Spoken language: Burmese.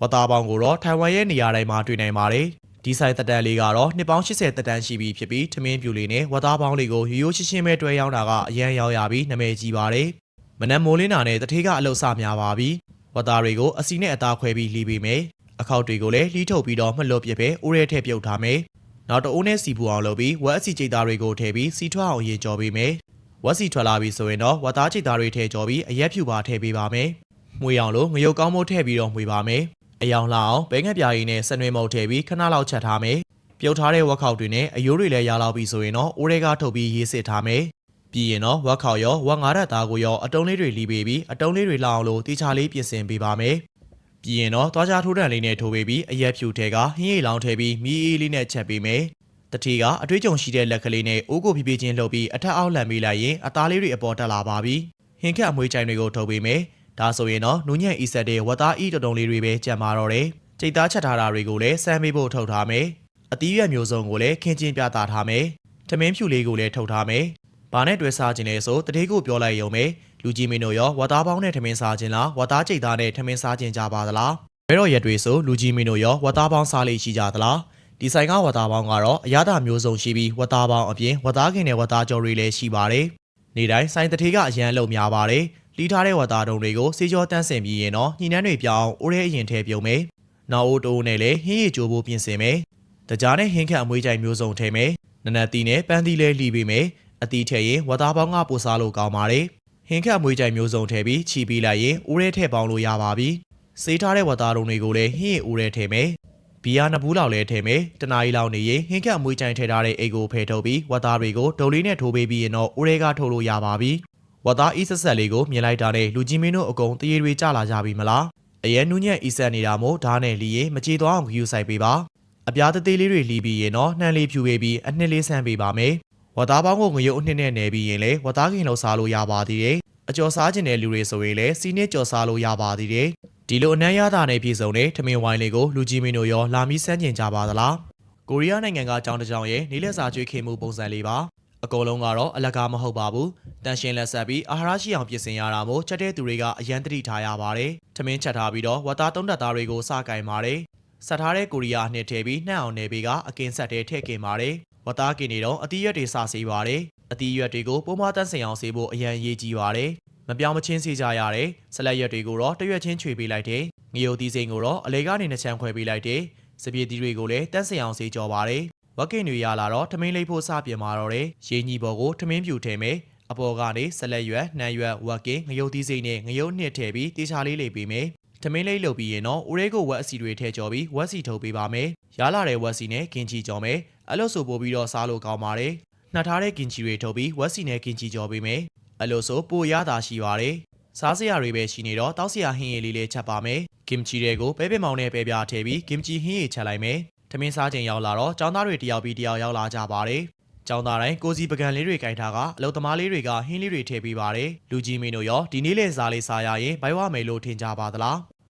ဝတ်သားပေါင်းကိုတော့ထိုင်ဝမ်ရဲ့နေရာတိုင်းမှာတွေ့နိုင်ပါတယ်ဒီဆိုင်တက်တန်လေးကတော့နှစ်ပေါင်း80တက်တန်ရှိပြီဖြစ်ပြီးထမင်းပြူလေးနဲ့ဝတ်သားပေါင်းလေးကိုရိုးရိုးရှင်းရှင်းပဲတွဲရောင်းတာကအရန်ရောက်ရပြီးနာမည်ကြီးပါတယ်မနက်မိုးလင်းတာနဲ့တထေးကအလုတ်စများပါပြီဝတ်သားတွေကိုအစီနဲ့အသားခွဲပြီးလီးပေးမယ်အခောက်တွေကိုလည်းလီးထုတ်ပြီးတော့မှတ်လို့ပြပဲဦးရဲထည့်ပြုတ်ထားမယ်နောက်တအိုးနဲ့စီပူအောင်လုပ်ပြီးဝက်အစီကြိတ်သားတွေကိုထည့်ပြီးစီထွက်အောင်ရေကြော်ပေးမယ်ဝက်စီထွက်လာပြီဆိုရင်တော့ဝတ်သားကြိတ်သားတွေထည့်ကြော်ပြီးအရက်ဖြူပါထည့်ပေးပါမယ်မွေအောင်လို့ငရုတ်ကောင်းမိုးထည့်ပြီးတော့မွေပါမယ် အယောင်လှအောင်ဘဲငှက်ပြားရည်နဲ့ဆနွေမုတ်ထည့်ပြီးခဏလောက်ချက်ထားမယ်။ပြုတ်ထားတဲ့ဝက်ခေါက်တွေနဲ့အယိုးတွေလည်းရလောက်ပြီဆိုရင်တော့အိုးတွေကထုတ်ပြီးရေးစစ်ထားမယ်။ပြီးရင်တော့ဝက်ခေါက်ရောဝက်ငါးရက်သားကိုရောအတုံးလေးတွေလီးပေးပြီးအတုံးလေးတွေလှအောင်လို့တီချာလေးပြင်ဆင်ပေးပါမယ်။ပြီးရင်တော့သွားချထိုးတံလေးနဲ့ထိုးပေးပြီးအရက်ဖြူထဲကဟင်းရည်လောင်းထည့်ပြီးမီးအေးလေးနဲ့ချက်ပေးမယ်။တတိကအတွေးကြုံရှိတဲ့လက်ကလေးနဲ့အိုးကိုဖြည်းဖြည်းချင်းလှုပ်ပြီးအထက်အောက်လှန်ပေးလိုက်ရင်အသားလေးတွေအပေါ်တက်လာပါပြီ။ဟင်းခက်အမွေးချိုင်တွေကိုထုတ်ပေးမယ်။ ဒါဆိုရင်တော့နူးညံ့အီဆက်တဲ့ဝတ်သားအီတုံတုံလေးတွေပဲကြံပါတော့တယ်။ကြိတ်သားချက်ထားတာတွေကိုလည်းစမ်းပေးဖို့ထုတ်ထားမယ်။အသီးရွက်မျိုးစုံကိုလည်းခင်းချင်းပြသထားမယ်။ထမင်းဖြူလေးကိုလည်းထုတ်ထားမယ်။ဘာနဲ့တွဲစားခြင်းလဲဆိုတတိကိုပြောလိုက်ရုံပဲ။လူကြီးမင်းတို့ရောဝတ်သားပေါင်းနဲ့ထမင်းစားခြင်းလားဝတ်သားကြိတ်သားနဲ့ထမင်းစားခြင်းကြပါသလား။ဘဲတော့ရက်တွေဆိုလူကြီးမင်းတို့ရောဝတ်သားပေါင်းစားလိမ့်ရှိကြသလား။ဒီဆိုင်ကဝတ်သားပေါင်းကတော့အရသာမျိုးစုံရှိပြီးဝတ်သားပေါင်းအပြင်ဝတ်သားခင်နဲ့ဝတ်သားကြော်တွေလည်းရှိပါတယ်။နေ့တိုင်းဆိုင်တထေးကအရန်လုံများပါတယ်။ လီးထားတဲ့ဝတ်သားတုံးတွေကိုစေကြောတန်းဆင်ပြီးရင်တော့ညှိနှန်းတွေပြောင်းအိုးရဲအရင်ထဲပြုံမယ်။နောက်အိုးတိုးနဲ့လည်းဟင်းရည်ကြိုးဖို့ပြင်ဆင်မယ်။တကြားနဲ့ဟင်းခက်အမွေးကြိုင်မျိုးစုံထည့်မယ်။နနက်တီးနဲ့ပန်းသီးလည်းလှီးပေးမယ်။အတီးထည့်ရင်ဝတ်သားပေါင်းကပိုစားလို့ကောင်းပါတယ်။ဟင်းခက်အမွေးကြိုင်မျိုးစုံထည့်ပြီးချီပေးလိုက်ရင်အိုးရဲထည့်ပေါင်းလို့ရပါပြီ။စေးထားတဲ့ဝတ်သားတုံးတွေကိုလည်းဟင်းရည်အိုးရဲထည့်မယ်။ဘီယာနှစ်ဘူးလောက်လဲထည့်မယ်တနားရီလောက်နေရင်ဟင်းကပ်မွေးချိုင်ထည့်ထားတဲ့အိတ်ကိုဖယ်ထုတ်ပြီးဝတ်သားတွေကိုဒုံလေးနဲ့ထိုးပေးပြီးရင်တော့ဦးရဲကထုတ်လို့ရပါပြီ ဝတ်သားအီးဆက်ဆက်လေးကိုမြင်လိုက်တာနဲ့လူကြီးမင်းတို့အကုန်တရေတွေကြလာကြပြီမလားအရင်နူးညံ့အီးဆက်နေတာမို့ဓာတ်နဲ့လီရင်မကြေသွားအောင်ဂယူဆိုင်ပေးပါအပြားသေးသေးလေးတွေလီပြီးရင်တော့နှမ်းလေးဖြူပေးပြီးအနှစ်လေးဆန်းပေးပါမယ်ဝတ်သားပေါင်းကိုငရုတ်အနှစ်နဲ့နယ်ပြီးရင်လေဝတ်သားခင်လောက်စားလို့ရပါသေးတယ်အကျော်စားခြင်းတဲ့လူတွေဆိုရင်လည်းစီးနစ်ကျော်စားလို့ရပါသေးတယ်ဒီလိုအနမ်းရတာနဲ့ပြည်စုံတဲ့ထမင်းဝိုင်းလေးကိုလူကြီးမင်းတို့ရောလာမီစမ်းကျင်ကြပါသလားကိုရီးယားနိုင်ငံကအကြောင်းတစ်ကြောင်းရဲ့နေလက်စာကျွေးခင်မှုပုံစံလေးပါ အကုန်လုံးကတော့အလကားမဟုတ်ပါဘူးတန်ရှင်လက်ဆက်ပြီးအာဟာရရှိအောင်ပြင်ဆင်ရတာမို့ချက်တဲ့သူတွေကအရန်တတိထားရပါတယ်ထမင်းချက်ထားပြီးတော့ဝတ်သားသုံးတက်သားတွေကိုစကင်ပါတယ်ဆက်ထားတဲ့ကိုရီးယားနှစ်ထည့်ပြီးနှံ့အောင်နေပြီးကအကင်ဆက်တဲ့ထည့်ကင်ပါတယ်ဝတ်သားကင်နေတော့အသီးရွက်တွေစဆေးပါတယ်အသီးရွက်တွေကိုပုံမတန်းစင်အောင်ဆေးဖို့အရန်ရေးကြည့်ပါတယ်မပြောင်းမချင်းစီကြရတယ်ဆက်လက်ရွက်တွေကိုတော့တရွက်ချင်းချွေပေးလိုက်တယ်ငရုတ်သီးစိန်ကိုတော့အလေကနေနှစ်ချမ်းခွဲပေးလိုက်တယ်စပြေသီးတွေကိုလည်းတန်းစင်အောင်ဆေးကြော်ပါတယ် ဝက်ကင်တွေရလာတော့ထမင်းလေးဖို့စပြင်มาတော့တယ်ရေညီဘော်ကိုထမင်းပြူထည့်မယ်အပေါ်ကနေဆက်လက်ရွက်နှံရွက်ဝက်ကင်ငရုတ်သီးစိန်နဲ့ငရုတ်နှစ်ထည့်ပြီးတေချာလေးလေးပေးမယ်ထမင်းလေးလုပ်ပြီးရင်တော့ဦးရဲကိုဝက်အစီတွေထည့်ကြော်ပြီးဝက်စီထုတ်ပေးပါမယ်ရလာတဲ့ဝက်စီနဲ့ကင်ချီကြော်မယ်အဲ့လိုဆိုပို့ပြီးတော့စားလို့ကောင်းပါတယ်နှက်ထားတဲ့ကင်ချီတွေထုတ်ပြီးဝက်စီနဲ့ကင်ချီကြော်ပေးမယ်အဲ့လိုဆိုပိုရတာရှိပါတယ်စားစရာတွေပဲရှိနေတော့တောက်စရာဟင်းရည်လေးလေးချက်ပါမယ်ကင်ချီတွေကိုပဲပဲမောင်နဲ့ပဲပြားထည့်ပြီးကင်ချီဟင်းရည်ချက်လိုက်မယ် ထမင်းစားချိန်ရောက်လာတော့ចောင်းသားတွေတယောက်ပြီးတယောက်ရောက်လာကြပါတယ်ចောင်းသားတိုင်းကိုစီပကံလေးတွေကင်ထားကအလုသမားလေးတွေကဟင်းလေးတွေထည့်ပေးပါတယ်လူကြီးမင်းတို့ရောဒီနေ့လေစားလေးစားရရင်ဘိုင်ဝမယ်လို့ထင်ကြပါသလား